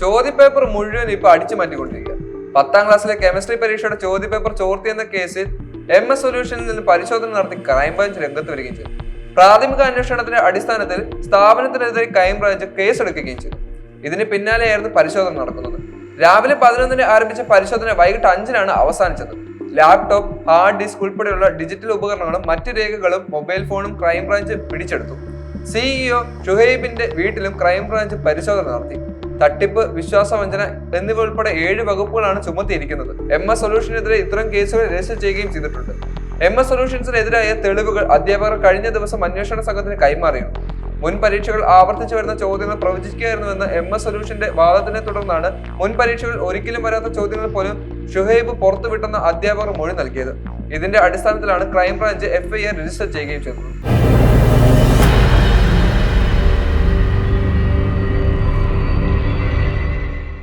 ചോദ്യപേപ്പർ മുഴുവൻ ഇപ്പൊ അടിച്ചു മാറ്റിക്കൊണ്ടിരിക്കുക. പത്താം ക്ലാസ്സിലെ കെമിസ്ട്രി പരീക്ഷയുടെ ചോദ്യപേപ്പർ ചോർത്തിയെന്ന കേസിൽ എം എസ് സൊല്യൂഷനിൽ നിന്ന് പരിശോധന നടത്തി ക്രൈംബ്രാഞ്ച് രംഗത്ത് വരികയും ചെയ്തു. പ്രാഥമിക അന്വേഷണത്തിന്റെ അടിസ്ഥാനത്തിൽ സ്ഥാപനത്തിനെതിരെ ക്രൈംബ്രാഞ്ച് കേസെടുക്കുകയും ചെയ്തു. ഇതിന് പിന്നാലെയായിരുന്നു പരിശോധന നടക്കുന്നത്. രാവിലെ പതിനൊന്നിന് ആരംഭിച്ച പരിശോധന വൈകിട്ട് അഞ്ചിനാണ് അവസാനിച്ചത്. ലാപ്ടോപ്പ് ഹാർഡ് ഡിസ്ക് ഉൾപ്പെടെയുള്ള ഡിജിറ്റൽ ഉപകരണങ്ങളും മറ്റു രേഖകളും മൊബൈൽ ഫോണും ക്രൈംബ്രാഞ്ച് പിടിച്ചെടുത്തു. സിഇഒ ഷുഹൈബിന്റെ വീട്ടിലും ക്രൈംബ്രാഞ്ച് പരിശോധന നടത്തി. തട്ടിപ്പ് വിശ്വാസവഞ്ചന എന്നിവ ഉൾപ്പെടെ ഏഴ് വകുപ്പുകളാണ് ചുമത്തിയിരിക്കുന്നത്. എം എസ് സൊല്യൂഷനെതിരെ ഇത്തരം കേസുകൾ രജിസ്റ്റർ ചെയ്യുകയും ചെയ്തിട്ടുണ്ട്. എം എസ് സൊല്യൂഷൻസിനെതിരായ തെളിവുകൾ അധ്യാപകർ കഴിഞ്ഞ ദിവസം അന്വേഷണ സംഘത്തിന് കൈമാറിയിരുന്നു. മുൻ പരീക്ഷകൾ ആവർത്തിച്ചു വരുന്ന ചോദ്യങ്ങൾ പ്രവചിക്കുകയായിരുന്നുവെന്ന് എം എസ് സൊല്യൂഷന്റെ വാദത്തിനെ തുടർന്നാണ് മുൻ പരീക്ഷകൾ ഒരിക്കലും വരാത്ത ചോദ്യങ്ങൾ പോലും ഷുഹൈബ് പുറത്തുവിട്ടെന്ന അധ്യാപകർ മൊഴി നൽകിയത്. ഇതിന്റെ അടിസ്ഥാനത്തിലാണ് ക്രൈംബ്രാഞ്ച് എഫ്ഐആർ രജിസ്റ്റർ ചെയ്യുകയും ചെയ്തത്.